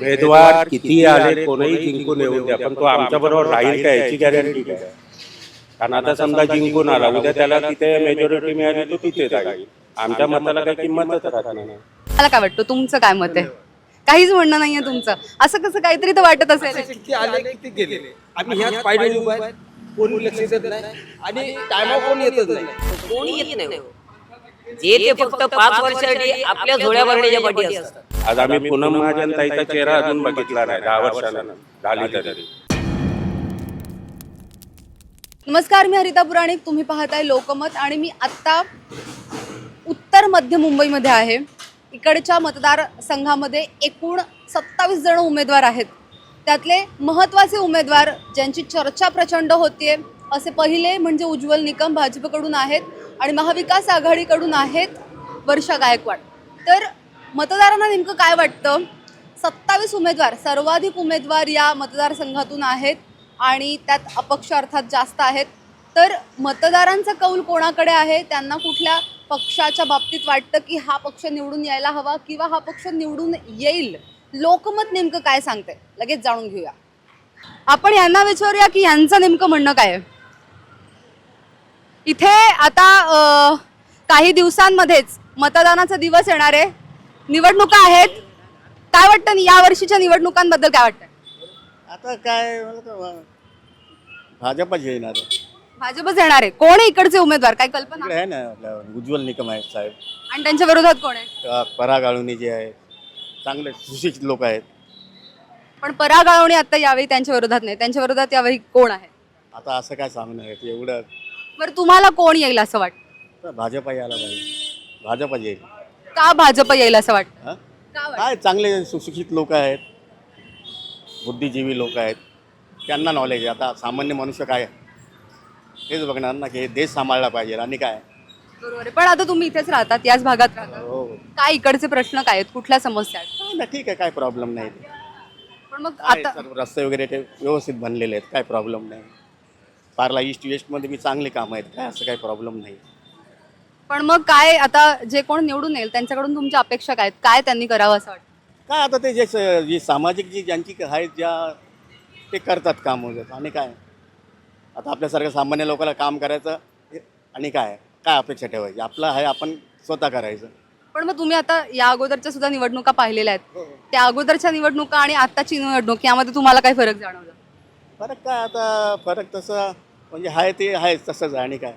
उमेदवार किती आले कोणीही जिंकून येऊ द्या पण तो आमच्या बरोबर राहील का याची गॅरंटी काय? कारण आता समजा जिंकून आला उद्या त्याला तिथे मेजॉरिटी मिळाली तो तिथे जाईल आमच्या मताला काही किंमतच राहत नाही. मला काय वाटतं तुमचं काय मत आहे? काहीच म्हणणं नाहीये तुमचं. असं कसं काहीतरी तर वाटत असेल. किती आले किती गेले? आम्ही ह्याच पायरी उभा आहे. कोणी लक्ष देत नाही आणि टायमा कोण येतच नाही. कोणी येत नाही. जे ते फक्त पाच वर्षासाठी आपल्या झोळ्या भरण्याच्या पाठी असतात. आज आम्ही पूनम महाजन ताईचा चेहरा अजून बघितला नाही दहा वर्षानंतर. झाली तरी. नमस्कार मी हरिता पुराणिक. तुम्ही पाहताय लोकमत आणि मी आत्ता उत्तर मध्य मुंबईमध्ये आहे. इकडच्या मतदारसंघामध्ये एकूण सत्तावीस जण उमेदवार आहेत. त्यातले महत्त्वाचे उमेदवार ज्यांची चर्चा प्रचंड होतीये असे पहिले म्हणजे उज्ज्वल निकम भाजपकडून आहेत. आणि महाविकास आघाडीकडून आहेत वर्षा गायकवाड. तर मतदारांना नेमकं काय वाटतं? सत्तावीस उमेदवार सर्वाधिक उमेदवार या मतदारसंघातून आहेत आणि त्यात अपक्ष अर्थात जास्त आहेत. तर मतदारांचा कौल कोणाकडे आहे? त्यांना कुठल्या पक्षाच्या बाबतीत वाटतं की हा पक्ष निवडून यायला हवा किंवा हा पक्ष निवडून येईल? लोकमत नेमकं काय सांगते लगेच जाणून घेऊया. आपण यांना विचारूया की यांचं नेमकं म्हणणं काय आहे? इथे आता काही दिवसांमध्येच मतदानाचा दिवस येणार आहे. निवडणुका आहेत. काय वाटतं? या वर्षीच्या निवडणुकांबद्दल काय वाटतं? आता काय भाजपच येणार आहे. भाजपच येणार आहे. कोण आहे इकडचे उमेदवार? काय कल्पना? आहे ना आपल्या उज्ज्वल निकम आहेत साहेब. आणि त्यांच्या विरोधात कोण आहे? पराग आळुनी जे आहे चांगले सुशिक्षित लोक आहेत. पण पराग आळवणी आता यावेळी त्यांच्या विरोधात नाही. त्यांच्या विरोधात यावेळी कोण आहे? आता असं काय सांगणार आहे एवढं बरं तुम्हाला कोण येईल असं वाटतं तर भाजप यायला पाहिजे. भाजपच येईल. का भाजप येईल असं वाटतं हं? का वाटतं? काय चांगले सुशिक्षित लोक आहेत बुद्धिजीवी लोक आहेत त्यांना नॉलेज आहे. आता सामान्य मनुष्य काय हेच बघणार ना की हे देश सांभाळला पाहिजे आणि काय? बरोबर आहे. पण आता तुम्ही इथेच राहतात याच भागात राहतात. हो. काय इकडचे प्रश्न काय आहेत? कुठल्या समस्या आहेत? ना ठीक आहे काय प्रॉब्लेम नाही. पण मग आता सर्व रस्ते वगैरे ते व्यवस्थित बनलेले आहेत काय प्रॉब्लेम नाही. पार्ला ईस्ट वेस्टमध्ये बी चांगली कामं आहेत काय असं काही प्रॉब्लेम नाही. पण मग काय आता जे कोण निवडून येईल त्यांच्याकडून तुमच्या अपेक्षा काय आहेत? काय त्यांनी करावं असं वाटतं? काय आता ते जे स- जी सामाजिक जी ज्यांची आहेत ज्या ते करतात काम वगैरे. आणि काय? आता आपल्यासारख्या सामान्य लोकांना काम करायचं हे- आणि काय? काय अपेक्षा ठेवायची? आपलं आहे आपण स्वतः करायचं. पण मग तुम्ही आता या अगोदरच्या सुद्धा निवडणुका पाहिलेल्या आहेत. त्या अगोदरच्या निवडणुका आणि आताची निवडणूक यामध्ये तुम्हाला काय फरक जाणवला? फरक काय आता? फरक तसं म्हणजे आहे ते आहेच तसंच आहे आणि काय.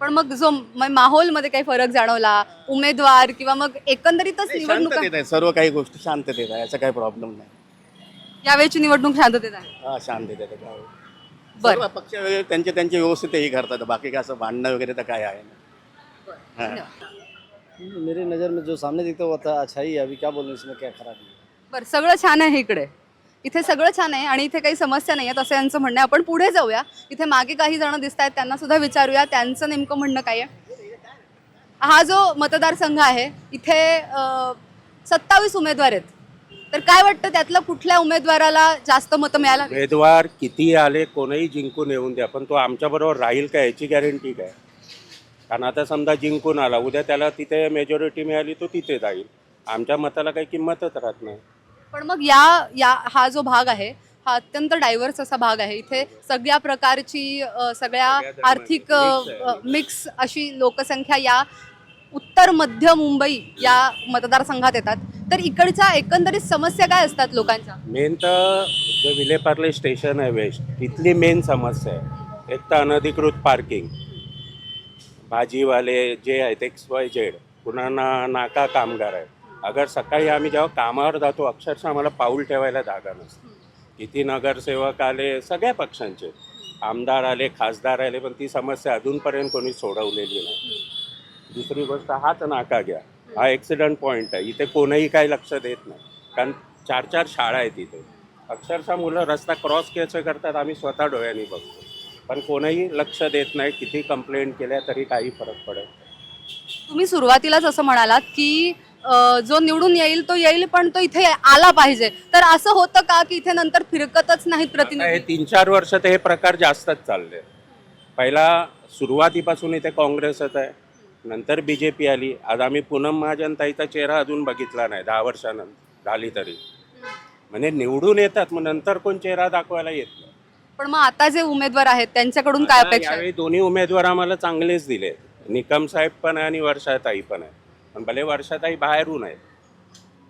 पण मग जो म- माहोलमध्ये काही फरक जाणवला उमेदवार किंवा मग एकंदरीतच निवडणुका शांततेत आहे सर्व काही गोष्टी शांततेत आहे याचा काही प्रॉब्लेम नाही. यावेळेची निवडणूक शांततेत आहे. हा शांततेत आहे काय. बरं. सर्व पक्ष वगैरे त्यांचे त्यांचे व्यवस्थित हे करतात बाकी काय असं भांडणं वगैरे तर काय आहे. ना हा. मेरी नज़र में जो सामने दिखता है वो था अच्छा ही है अभी क्या बोलूँ इसमें क्या खराबी है? बरं सगळं छान आहे इकडे. इथे सगळं छान आहे आणि इथे काही समस्या नाही आहेत असं यांचं म्हणणं आहे. आपण पुढे जाऊया. इथे मागे काही जण दिसत आहेत त्यांना सुद्धा विचारूया. त्यांचं नेमकं म्हणणं काय आहे? हा जो मतदारसंघ आहे इथे सत्तावीस उमेदवार आहेत. तर काय वाटतं त्यातलं कुठल्या उमेदवाराला जास्त मतं मिळायला उमेदवार किती आले कोणीही जिंकून येऊन द्या पण तो आमच्या बरोबर राहील का याची गॅरंटी काय? कारण आता समजा जिंकून आला उद्या त्याला तिथे मेजॉरिटी मिळाली तो तिथे जाईल. आमच्या मताला काही किंमतच राहत नाही. पण मग या या हा जो भाग आहे हा अत्यंत डायव्हर्स असा भाग आहे. इथे सगळ्या प्रकारची सगळ्या आर्थिक मिक्स अशी लोकसंख्या या उत्तर मध्य मुंबई या मतदारसंघात येतात. तर इकडच्या एकंदरीत समस्या काय असतात लोकांच्या? मेन तर जे विलेपार्ले स्टेशन आहे वेस्ट तिथली मेन समस्या आहे. एक तर अनधिकृत पार्किंग भाजीवाले जे आहेत एक्स वाय झेड पुन्हा ना नाका कामगार आहे अगर सकाळी आम्ही जेव्हा कामावर जातो अक्षरशः आम्हाला पाऊल ठेवायला जागा नसते. किती नगरसेवक आले सगळ्या पक्षांचे. आमदार आले खासदार आले पण ती समस्या अजूनपर्यंत कोणी सोडवलेली नाही. दुसरी गोष्ट हाच नाका घ्या. हा ॲक्सिडंट पॉईंट आहे. इथे कोणीही काही लक्ष देत नाही. कारण चार चार शाळा आहेत इथे. अक्षरशः मुलं रस्ता क्रॉस कसं करतात आम्ही स्वतः डोळ्यांनी बघतो. पण कोणीही लक्ष देत नाही किती कंप्लेंट केल्या तरी काही फरक पडत तुम्ही सुरुवातीलाच असं म्हणालात की जो निवडून येईल तो येईल पण तो इथे आला पाहिजे. तर असं होतं का की इथे नंतर फिरकतच नाहीत आता हे प्रतिनिधी? तीन चार वर्ष हे प्रकार जास्तच चालले. पहिला सुरुवातीपासून इथे काँग्रेसच आहे. नंतर बी जे पी आली. आज आम्ही पूनम महाजन ताईचा चेहरा अजून बघितला नाही दहा वर्षानंतर झाली तरी. म्हणजे निवडून येतात मग नंतर कोण चेहरा दाखवायला येत नाही. पण मग आता जे उमेदवार आहेत त्यांच्याकडून काय अपेक्षा? यावेळी दोन्ही उमेदवार आम्हाला चांगलेच दिले निकम साहेब पण आहे आणि वर्षाताई पण आहे. पण भले वर्षाताई बाहेरून आहेत.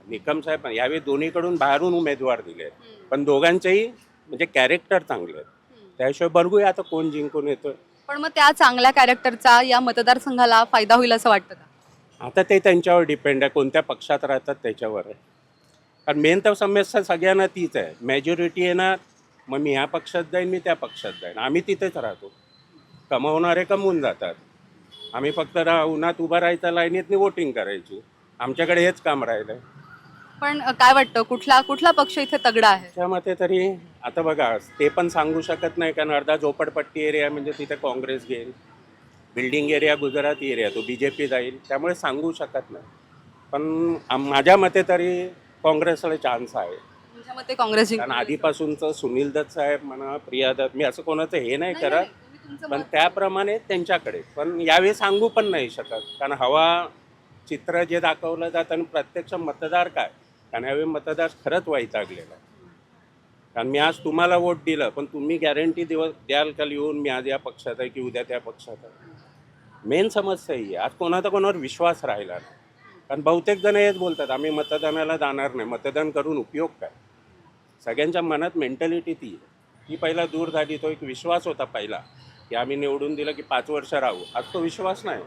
निकम साहेब पण यावेळी दोन्हीकडून बाहेरून उमेदवार दिले आहेत. पण दोघांचेही म्हणजे कॅरेक्टर चांगले आहेत. त्याशिवाय बघूया आता कोण जिंकून येतोय पण मग त्या चांगल्या कॅरेक्टरचा या मतदारसंघाला फायदा होईल असं वाटतं का? आता ते त्यांच्यावर डिपेंड आहे. कोणत्या पक्षात राहतात त्याच्यावर आहे. कारण मेन तर समस्या सगळ्यांना तीच आहे. मेजॉरिटी येणार मग मी ह्या पक्षात जाईन मी त्या पक्षात जाईन. आम्ही तिथेच राहतो. कमवणारे कमवून जातात. आम्ही फक्त रा उन्हात उभं राहायचं लाईनीतनी वोटिंग करायची. आमच्याकडे हेच काम राहिलं आहे पण अ, काय वाटतं? कुठला कुठला पक्ष इथे तगडा आहे? त्या मते तरी आता बघा ते पण सांगू शकत नाही कारण अर्धा झोपडपट्टी एरिया म्हणजे तिथे काँग्रेस घेईल. बिल्डिंग एरिया गुजराती एरिया तो बी जे पी जाईल. त्यामुळे सांगू शकत नाही. पण आम- माझ्या मते तरी काँग्रेसला चान्स आहे. तुमच्या मते काँग्रेस कारण? आधीपासूनचं सुनील दत्त साहेब म्हणा प्रिया दत्त मी असं कोणाचं हे नाही नाही, करत. पण त्याप्रमाणे त्यांच्याकडे. पण यावेळी सांगू पण नाही शकत. कारण हवा चित्र जे दाखवलं जातं आणि प्रत्यक्ष मतदार काय? कारण यावेळी मतदार खरंच वैतागलेला कारण मी आज तुम्हाला वोट दिलं पण तुम्ही गॅरंटी दिवस द्याल का लिहून? मी आज या पक्षात आहे की उद्या त्या पक्षात आहे? मेन समस्या ही आहे. आज कोणाचा कोणावर विश्वास राहिला नाही. कारण बहुतेक जण हेच बोलतात आम्ही मतदानाला जाणार नाही. मतदान करून उपयोग काय? सगळ्यांच्या मनात मेंटॅलिटी ती आहे. ती पहिला दूर झाली तो एक विश्वास होता पहिला. की आम्ही निवडून दिलं की पाच वर्ष राहू. आज तो विश्वास नाही.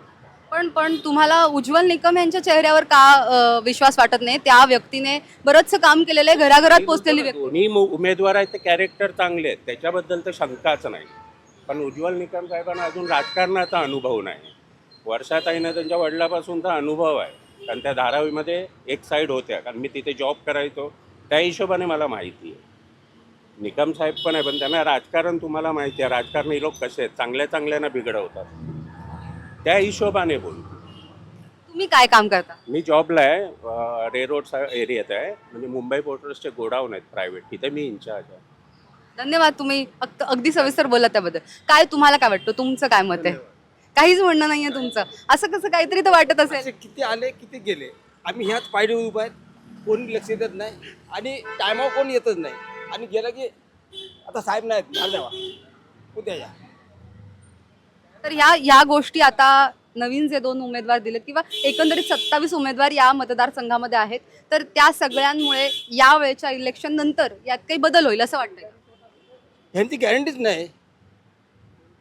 पण पण तुम्हाला उज्ज्वल निकम यांच्या चेहऱ्यावर का अ, विश्वास वाटत नाही? त्या व्यक्तीने बरंचसं काम केलेलं आहे घराघरात पोहोचलेली व्यक्ती. दोन्ही मु- उमेदवार आहेत ते कॅरेक्टर चांगले आहेत. त्याच्याबद्दल तर शंकाच नाही. पण उज्ज्वल निकम साहेबांना अजून राजकारणाचा अनुभव नाही. वर्षाताईनं त्यांच्या वडिलापासून तर अनुभव आहे. कारण त्या धारावीमध्ये एक साईड होत्या. कारण मी तिथे जॉब करायचो. त्या हिशोबाने मला माहिती आहे. निकम साहेब पण आहे पण त्यांना राजकारण तुम्हाला माहिती आहे राजकारणी लोक कसे आहेत? चांगल्या चांगल्यानं बिघडवतात त्या हिशोबाने बोल. तुम्ही काय काम करता? मी जॉबला आहे रे रोड एरियात आहे. म्हणजे मुंबई पोर्टर्सचे गोडाऊन आहेत प्रायव्हेट तिथे मी इन्चार्ज आहे. धन्यवाद तुम्ही अग- अगदी सविस्तर बोलला त्याबद्दल. काय तुम्हाला काय वाटतं? तुमचं काय मत आहे? काहीच म्हणणं नाहीये तुमचं. असं कसं काहीतरी तर वाटत असे असेल किती आले किती गेले? आम्ही ह्याच पायरीवर उभा आहेत कोणी लक्ष देत नाही आणि टायमावर कोण येतच नाही. आणि गेलं की आता साहेब नाहीत द्यावा उद्या या. तर ह्या ह्या गोष्टी आता नवीन जे दोन उमेदवार दिलेत किंवा एकंदरीत सत्तावीस उमेदवार या मतदारसंघामध्ये आहेत तर त्या सगळ्यांमुळे या वेळेच्या इलेक्शन नंतर यात काही बदल होईल असं वाटतंय? ह्यांची गॅरंटीच नाही.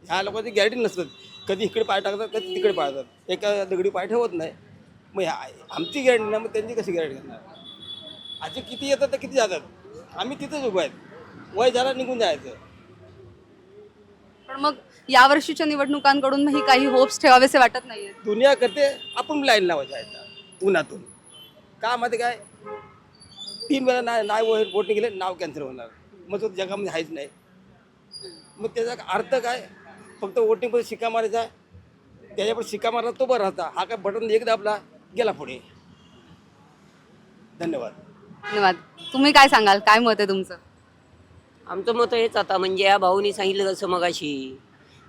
ह्या लोकांची गॅरंटी नसतात. कधी इकडे पाय टाकतात कधी तिकडे पाय टाकतात. एका दगडी पाय ठेवत नाही. मग ह्या आमची गॅरंटी नाही मग त्यांची कशी गॅरंटी करणार आजी किती येतात तर किती जातात? आम्ही तिथेच उभं आहेत. वय झाला निघून जायचं. पण मग या वर्षीच्या निवडणुकांकडून ही काही होप्स ठेवावेसे वाटत नाहीये दुनिया करते आपण लाईन लावायच्या आहेत. उन्हातून. का माहिती काय? तीन वेळा नाही नाही वोट गेले नाव कॅन्सल होणार. मग तो जगामध्ये आहेच नाही. मग त्याचा अर्थ काय? फक्त वोटिंगमध्ये शिक्का मारायचा त्याच्यावर शिक्का मारला तो बरं राहता हा काय बटन एकदा आपला गेला पुढे. धन्यवाद. धन्यवाद. तुम्ही काय सांगाल? काय मत आहे तुमचं? आमचं मत हेच आता म्हणजे या भाऊनी सांगितलं जसं मगाशी.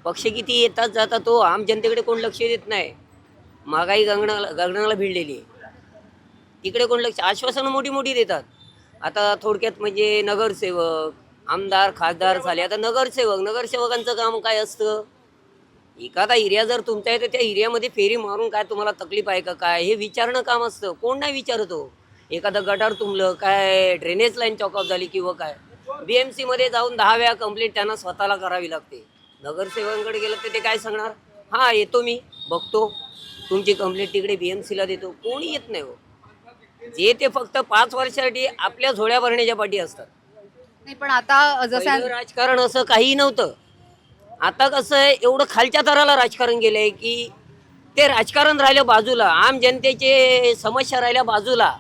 पक्ष किती येतात जातात तो आम जनतेकडे कोण लक्ष देत नाही. महागाई गंगणाला गंगणाला भिडलेली आहे. तिकडे कोण लक्ष आश्वासनं मोठी मोठी देतात. आता थोडक्यात म्हणजे नगरसेवक आमदार खासदार झाले. आता नगरसेवक नगरसेवकांचं काम काय असतं? एखादा एरिया जर तुमचा आहे तर त्या एरियामध्ये फेरी मारून काय तुम्हाला तकलीफ आहे का काय? हे विचारणं काम असतं. कोण नाही विचारतो? एखादं गटार तुंबलं काय ड्रेनेज लाईन चॉकअप झाली किंवा काय बी एम सीमध्ये जाऊन दहा वेळा कंप्लेंट त्यांना स्वतःला करावी लागते. नगरसेवकांकडे गेलं तर ते काय सांगणार? हां येतो मी बघतो. तुमची कंप्लेंट तिकडे बी एम सीला देतो. कोणी येत नाही हो. जे ते फक्त पाच वर्षासाठी आपल्या झोळ्या भरण्याच्या पाठी असतात. नाही पण आता जसं राजकारण असं काही नव्हतं. आता कसं आहे एवढं खालच्या थराला राजकारण गेलंय की ते राजकारण राहिलं बाजूला. आम जनतेचे समस्या राहिल्या बाजूला.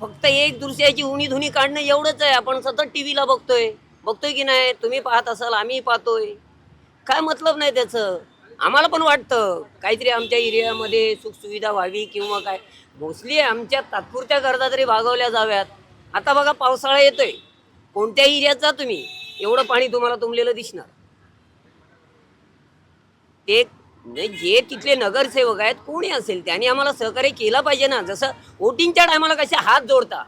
फक्त एक दुसऱ्याची उणी धुणी काढणं एवढंच आहे. आपण सतत टी व्हीला बघतोय. बघतोय की नाही? तुम्ही पाहत असाल आम्ही पाहतोय. काय मतलब नाही त्याचं? आम्हाला पण वाटतं. काहीतरी आमच्या एरियामध्ये सुखसुविधा व्हावी किंवा काय. मोस्टली आमच्या तात्पुरत्या गरजा तरी भागवल्या जाव्यात. आता बघा पावसाळा येतोय. कोणत्या एरियात तुम्ही? एवढं पाणी तुम्हाला तुंबलेलं दिसणार. ते म्हणजे जे तिथले नगरसेवक आहेत कोणी असेल त्यांनी आम्हाला सहकार्य केलं पाहिजे ना. जसं वोटिंगच्या टायमाला कसे हात जोडता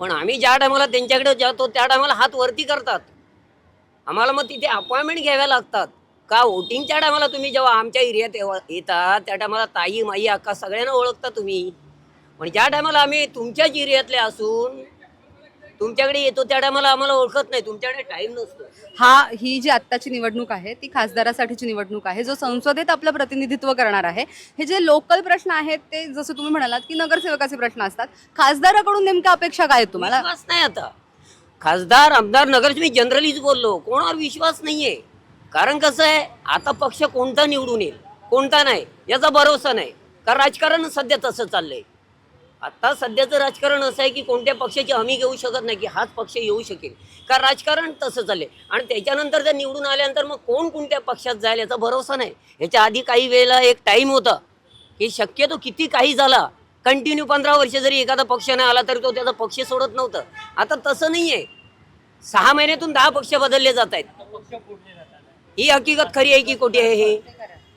पण आम्ही ज्या टायमाला त्यांच्याकडे जातो त्या टायमाला हात वरती करतात. आम्हाला मग तिथे अपॉइंटमेंट घ्याव्या लागतात. का वोटिंगच्या टायमाला तुम्ही जेव्हा आमच्या एरियात येवा- त्या टायमाला ताई माई अक्का सगळ्यांना ओळखता तुम्ही. पण ज्या टायमाला आम्ही तुमच्याच एरियातले असून तुमच्याकडे येतो त्या टायमाला आम्हाला ओळखत नाही तुमच्याकडे टाईम नसतो. हा ही जी आत्ताची निवडणूक आहे ती खासदारासाठीची निवडणूक आहे जो संसदेत आपलं प्रतिनिधित्व करणार आहे हे जे लोकल प्रश्न आहेत ते जसं तुम्ही म्हणालात की नगरसेवकाचे प्रश्न असतात खासदाराकडून नेमक्या अपेक्षा काय आहेत तुम्हाला? विश्वास नाही आता. खासदार आमदार नगर मी जनरलीच बोललो कोणावर विश्वास नाहीये. कारण कसं आहे आता पक्ष कोणता निवडून येईल कोणता नाही याचा भरोसा नाही. कारण राजकारण सध्या तसं चाललंय. आता सध्याचं राजकारण असं आहे की कोणत्या पक्षाची हमी घेऊ शकत नाही की हाच पक्ष येऊ शकेल. कारण राजकारण तसं चाललंय? आणि त्याच्यानंतर जर निवडून आल्यानंतर मग कोण कोणत्या पक्षात जाईल याचा भरोसा नाही. ह्याच्या आधी काही वेळेला एक टाईम होता की शक्यतो किती काही झाला कंटिन्यू पंधरा वर्ष जरी एखादा पक्ष नाही आला तरी तो त्याचा पक्ष सोडत नव्हतं. आता तसं नाही आहे सहा महिन्यातून दहा पक्ष बदलले जात आहेत. ही हकीकत खरी आहे की कोठी आहे हे?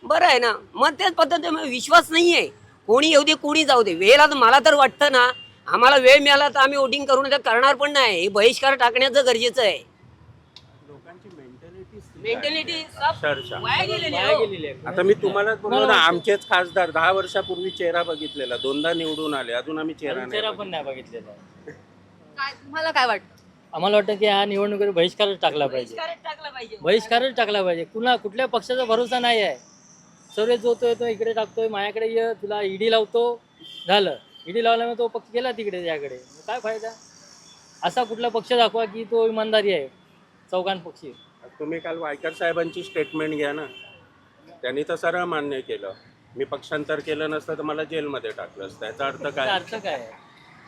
बरं आहे ना. मग त्याच पद्धतीने विश्वास नाही आहे कोणी येऊ दे कोणी जाऊ दे. वेळेला मला तर वाटतं ना आम्हाला वेळ मिळाला तर आम्ही वोटिंग करून करणार पण नाही. हे बहिष्कार टाकण्याचं गरजेचं आहे. लोकांची मेंटॅलिटी मेंटॅलिटी अक्षरशः वाया गेलेली आहे हो. आता मी तुम्हालाच बोललो ना आमचेच खासदार दहा वर्षापूर्वी चेहरा बघितलेला. दोनदा निवडून आले अजून आम्ही चेहरा नाही चेहरा. पण नाही बघितलेला. काय तुम्हाला काय वाटतं? आम्हाला वाटतं की हा निवडणुकीवर बहिष्कारच टाकला पाहिजे. बहिष्कारच टाकला पाहिजे. बहिष्कारच टाकला पाहिजे. कुणा कुठल्या पक्षाचा भरोसा नाही आहे. सर्व जो तो येतो इकडे टाकतोय माझ्याकडे ये तुला ईडी लावतो. झालं. ईडी लावल्यामुळे तो पक्ष गेला तिकडे त्याकडे काय फायदा? असा कुठला पक्ष दाखवा की तो इमानदारी आहे चौघांपक्षी तुम्ही काल वायकर साहेबांची स्टेटमेंट घ्या ना. त्यांनी तर सरळ मान्य केलं. मी पक्षांतर केलं नसतं तर मला जेलमध्ये टाकलं असतं. त्याचा अर्थ काय? अर्थ काय?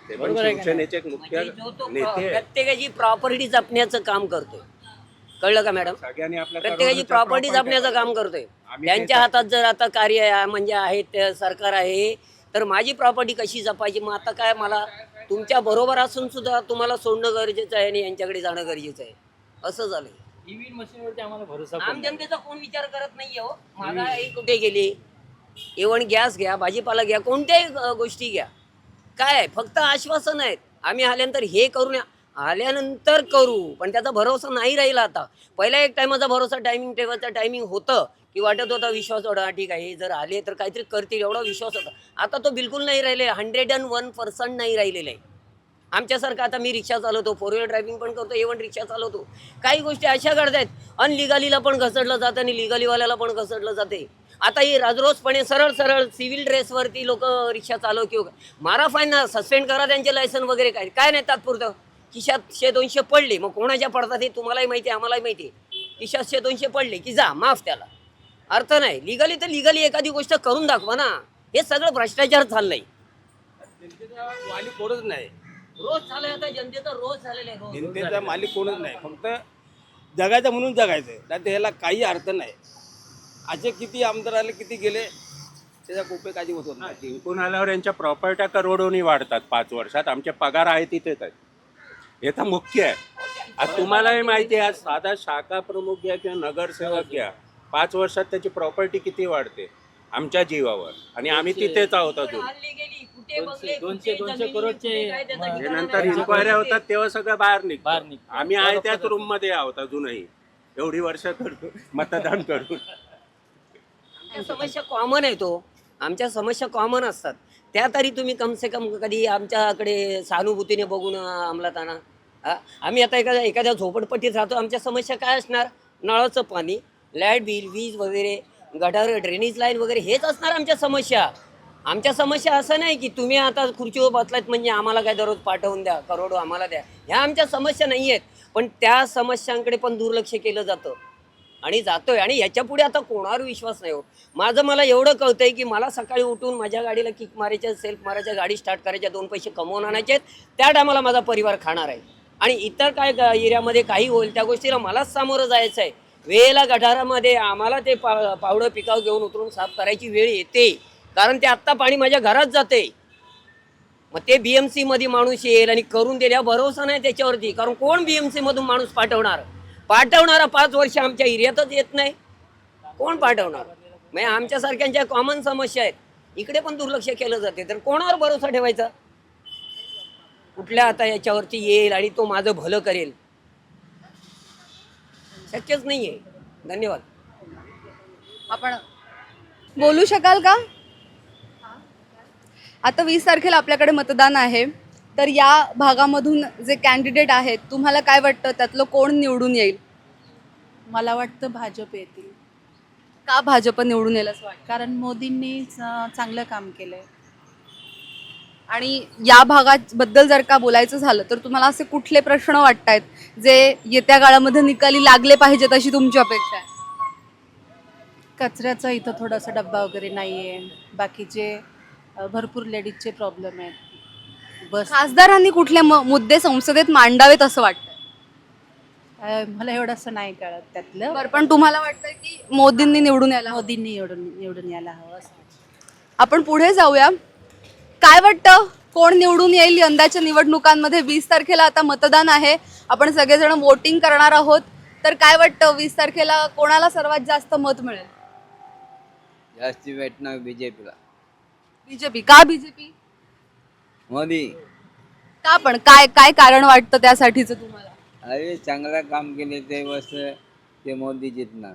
ते पण बरोबर आहे का शिवसेनेचे एक मुख्य म्हणजे नेते आहेत. प्रत्येकाची प्रॉपर्टी जपण्याचं काम करतोय. कळलं का मॅडम? सगळ्यांनी आपल्या प्रत्येकाची प्रॉपर्टी जपण्याचं काम करतोय. आम्ही त्यांच्या ते- हातात जर आता कार्य आहे, म्हणजे आहे ते सरकार आहे तर माझी प्रॉपर्टी कशी जपायची? मग आता काय मला तुमच्या बरोबर असून सुद्धा तुम्हाला सोडणं गरजेचं आहे आणि यांच्याकडे जाणं गरजेचं आहे. असं झालंय. ईव्हीएम मशीनवरती आम्हाला भरोसा पण आम नाही. जनतेचा कोण विचार करत नाहीये हो. महागाई कुठे गेली? इव्हन गॅस घ्या भाजीपाला घ्या कोणत्याही अ, गोष्टी घ्या. काय? फक्त आश्वासन आहेत. आम्ही आल्यानंतर हे करून आल्यानंतर करू पण त्याचा भरोसा नाही राहिला आता. पहिला एक टायमाचा भरोसा टायमिंग टेबलचा टायमिंग होतं की वाटत होता विश्वास एवढा ठीक आहे जर आले तर काहीतरी करतील एवढा विश्वास होता. आता तो बिलकुल नाही राहिले हंड्रेड अँड वन पर्सेंट नाही राहिलेला. आहे आमच्यासारखं आता मी रिक्षा चालवतो फोर व्हीलर ड्रायव्हिंग पण करतो इव्हन रिक्षा चालवतो. काही गोष्टी अशा घडतायत. अनलिगलीला पण घसडलं जातं आणि लिगलीवाल्याला पण घसडलं जाते. आता ही राजरोसपणे सरळ सरळ सिव्हिल ड्रेसवरती लोक रिक्षा चालव किंवा मारा फाईन ना सस्पेंड करा त्यांचे लायसन वगैरे काय काय नाही तात्पुरतं. खिशात शे दोनशे पडले मग कोणाच्या पडतात हे तुम्हालाही माहिती आहे आम्हालाही माहिती आहे. खिशात शे दोनशे पडले की जा माफ त्याला. अर्थ नाही. लिगली तर लिगली एखादी गोष्ट करून दाखवा ना. हे सगळं भ्रष्टाचार चाललंय जनतेचा मालिक कोणच नाही. रोज झालंय आता जनतेचा रोज झालेला आहे रोज. जनतेचा मालिक कोणच नाही. फक्त जगायचं म्हणून जगायचं नाही तर ह्याला काही अर्थ नाही. असे किती आमदार आले किती गेले त्याचा उपयोग काही होत नाही. जिंकून आल्यावर यांच्या प्रॉपर्ट्या करोडोनी वाढतात. पाच वर्षात आमचे पगार आहे तिथेच आहेत हे तर मुख्य आहे. आज तुम्हालाही माहिती आहे आज साधा शाखा प्रमुख घ्या किंवा नगरसेवक घ्या. पाच वर्षात त्याची प्रॉपर्टी किती वाढते? आमच्या जीवावर. आणि आम्ही तिथेच आहोत अजून. हल्ली गेली, कुठे दोनशे- बंगले, दोनशे- करोडचे नंतर. इन्क्वायऱ्या होतात तेव्हा सगळं बाहेर बाहेर निघतं. निघतं. आम्ही आहे त्याच रूममध्ये आहोत अजूनही. एवढी वर्ष करून मतदान करून. समस्या कॉमन आहे तो. आमच्या समस्या कॉमन असतात. त्या तरी तुम्ही कम से कम कधी आमच्याकडे सहानुभूतीने बघून अं, अंमलात आणा. आम्ही आता एखाद्या एखाद्या झोपडपट्टीत राहतो. आमच्या समस्या काय असणार? नळाचं पाणी लाइट बिल वीज वगैरे गटार ड्रेनेज लाईन वगैरे हेच असणार आमच्या समस्या. आमच्या समस्या असं नाही की तुम्ही आता खुर्चीवर बसलात म्हणजे आम्हाला काय दररोज पाठवून द्या करोडो आम्हाला द्या. ह्या आमच्या समस्या नाही आहेत पण त्या समस्यांकडे पण दुर्लक्ष केलं जातं. आणि जातोय. आणि याच्यापुढे आता कोणावर विश्वास नाही हो माझं मला एवढं कळतंय की मला सकाळी उठून माझ्या गाडीला किक मारायच्या सेल्फ मारायच्या गाडी स्टार्ट करायच्या दोन पैसे कमवून आणायचे त्या टायमाला माझा परिवार खाणार आहे. आणि इतर काय एरियामध्ये काही होईल त्या गोष्टीला मलाच सामोरं जायचं आहे वेळेला गटारामध्ये आम्हाला ते पा पावडं पिकाव घेऊन उतरून साफ करायची वेळ येते. कारण ते आत्ता पाणी माझ्या घरात जाते. मग ते बी एममध्ये माणूस येईल आणि करून दिल्या भरोसा नाही त्याच्यावरती. कारण कोण बी एम मधून माणूस पाठवणार? पाठवणारा पाच वर्ष आमच्या एरियातच येत नाही. कोण पाठवणार? म्हणजे आमच्यासारख्यांच्या कॉमन समस्या आहेत. इकडे पण दुर्लक्ष केलं जाते. तर कोणावर भरोसा ठेवायचा? कुठल्या आता याच्यावरती येईल आणि तो माझं भलं करेल? शक्यच नाही आहे धन्यवाद. आपण बोलू शकाल का? आता वीस तारखेला आपल्याकडे मतदान आहे. तर या भागामधून जे कॅन्डिडेट आहेत तुम्हाला काय वाटतं? त्यातलं कोण निवडून येईल? मला वाटतं भाजप येतील. का भाजप निवडून येईल असं वाटतं? कारण मोदींनी चांगलं काम केलंय. आणि या भागात बद्दल जर का बोलायचं झालं तर तुम्हाला असे कुठले प्रश्न वाटतायत जे येत्या काळामध्ये निकाली लागले पाहिजेत अशी तुमची अपेक्षा आहे? कचऱ्याचा इथं थोडासा डब्बा वगैरे नाही आहे बाकीचे अ, भरपूर लेडीजचे प्रॉब्लेम आहेत. बस. खासदारांनी कुठले म- मुद्दे संसदेत मांडावेत असं वाटतं अ, मला एवढंसं नाही कळत त्यातलं. बरं पण तुम्हाला वाटतंय की मोदींनी निवडून यायला हवं? मोदींनी निवडून निवडून यायला हवं असं. आपण पुढे जाऊया. काय वाटतं? कोण निवडून येईल यंदाच्या निवडणुकांमध्ये? वीस तारखेला आता मतदान आहे. आपण सगळेजण वोटिंग करणार आहोत. तर काय वाटतं? वीस तारखेला कोणाला सर्वात जास्त मत मिळेल? जास्ती भेटणार बीजेपीला बीजेपी का बीजेपी मोदी का पण? काय काय कारण वाटतं त्यासाठीचं तुम्हाला? अरे चांगलं काम केले ते बस ते मोदी जितणार.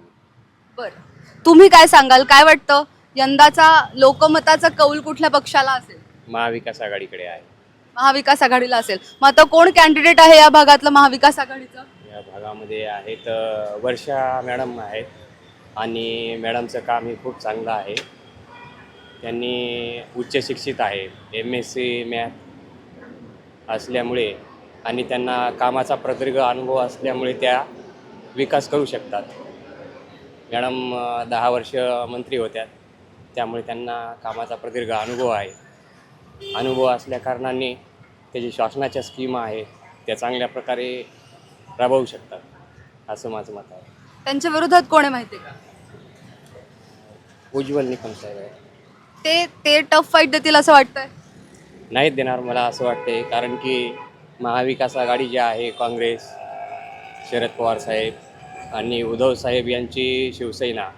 बरं. तुम्ही काय सांगाल? काय वाटतं? यंदाचा लोकमताचा कौल कुठल्या पक्षाला असेल? महाविकास आघाडीकडे आहे. महाविकास आघाडीला असेल. मग आता कोण कॅन्डिडेट आहे या भागातलं महाविकास आघाडीचं? या भागामध्ये आहेत अ, वर्षा मॅडम आहेत. आणि मॅडमचं काम हे खूप चांगलं आहे. त्यांनी उच्च शिक्षित आहे एम एस सी मॅथ असल्यामुळे आणि त्यांना कामाचा प्रदीर्घ अनुभव असल्यामुळे त्या विकास करू शकतात. मॅडम दहा वर्ष मंत्री होत्या. त्यामुळे त्यांना कामाचा प्रदीर्घ अनुभव आहे. अनुभव असल्याकारणाने त्याची शासनाच्या स्कीम आहेत त्या चांगल्या प्रकारे राबवू शकतात असं माझं मत आहे. त्यांच्या विरोधात कोण आहे माहिती का? उज्ज्वल निकम साहेब आहे. ते ते टफ फाईट देतील असं वाटतंय? नाहीत देणार मला असं वाटते कारण की महाविकास आघाडी जी आहे काँग्रेस शरद पवार साहेब आणि उद्धव साहेब यांची शिवसेना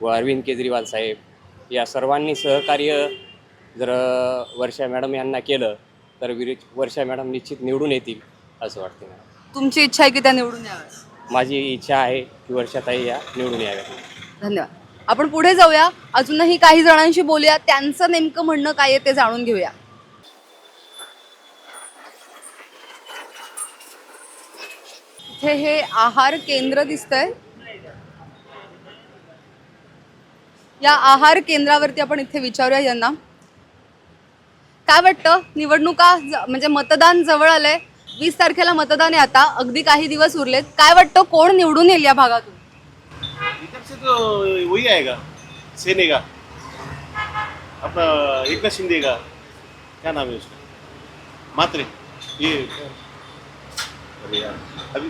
व अरविंद केजरीवाल साहेब या सर्वांनी सहकार्य जर वर्षा मॅडम यांना केलं तर विर वर्षा मॅडम निश्चित निवडून येतील असं वाटते मला. तुमची इच्छा आहे की त्या निवडून याव्या माझी इच्छा आहे की वर्षाताई या निवडून याव्यात. धन्यवाद. आपण पुढे जाऊया. अजूनही काही जणांशी बोलूया. त्यांचं नेमकं म्हणणं काय आहे ते जाणून घेऊया. इथे हे आहार केंद्र दिसतंय. या आहार केंद्रावरती आपण इथे विचारूया यांना. काय वाटतं? निवडणुका म्हणजे मतदान जवळ आलंय. वीस तारखेला मतदान आहे आता. अगदी काही दिवस उरलेत. काय वाटतं? कोण निवडून येईल या भागातून? वही आएगा सेने का। अपना एकनाथ शिंदे का। क्या नाम है उसका? मात्रे। ये अरे यार अभी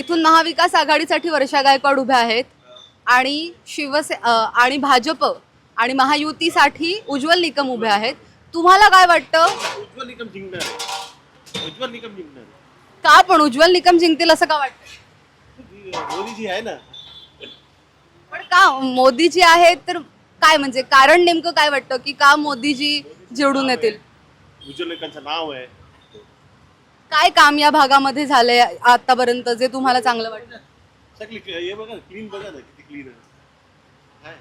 इथून महाविकास आघाडीसाठी वर्षा गायकवाड उभ्या आहेत. आणि शिवसे आणि भाजप आणि महायुतीसाठी उज्ज्वल निकम उभे आहेत. तुम्हाला काय वाटतं? उज्ज्वल निकम जिंकणार उज्ज्वल निकम जिंकणार. का पण उज्ज्वल निकम जिंकतील असं का वाटतं? जी, मोदी जी आहे ना. पण का मोदीजी आहेत तर काय म्हणजे कारण नेमकं काय वाटतं की का मोदीजी जेवढून येतील? नाव आहे. काय काम या भागामध्ये झालंय आतापर्यंत जे तुम्हाला चांगलं वाटतं? सगळी हे बघा क्लीन बघा ना किती क्लीन आहे.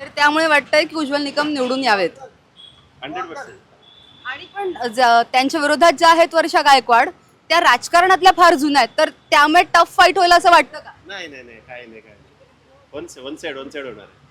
तर त्यामुळे वाटतंय की उज्ज्वल निकम निवडून यावेत. हंड्रेड पर्सेंट आणि पण ज- त्यांच्या विरोधात ज्या आहेत वर्षा गायकवाड त्या राजकारणातल्या फार जुन्या आहेत. तर त्यामुळे टफ फाईट होईल असं वाटतं का? नाही नाही नाही काय नाही one one side one side होणार आहे.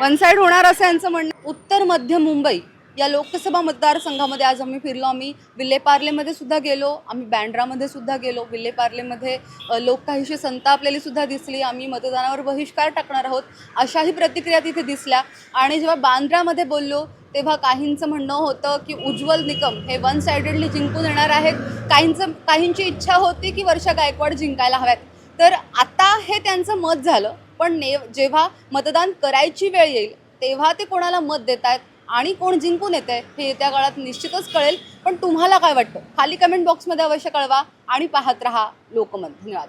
वन साईड होणार असं यांचं म्हणणं. उत्तर मध्य मुंबई या लोकसभा मतदारसंघामध्ये आज आम्ही फिरलो. आम्ही विल्लेपार्लेमध्ये सुद्धा गेलो. आम्ही बँड्रामध्ये सुद्धा गेलो. विल्लेपार्लेमध्ये अ, लोक काहीशी संतापलेली सुद्धा दिसली. आम्ही मतदानावर बहिष्कार टाकणार आहोत अशाही प्रतिक्रिया तिथे दिसल्या. आणि जेव्हा बांद्रामध्ये बोललो तेव्हा काहींचं म्हणणं होतं की उज्ज्वल निकम हे वन सायडेडली जिंकून येणार आहेत. काहींचं काहींची इच्छा होती की वर्षा गायकवाड जिंकायला हव्यात. तर आता हे त्यांचं मत झालं पण ने जेव्हा मतदान करायची वेळ येईल तेव्हा ते कोणाला मत देत आहेत आणि कोण जिंकून येत आहे हे येत्या काळात निश्चितच कळेल. पण तुम्हाला काय वाटतं? खाली कमेंट बॉक्समध्ये अवश्य कळवा आणि पाहत रहा लोकमत. धन्यवाद.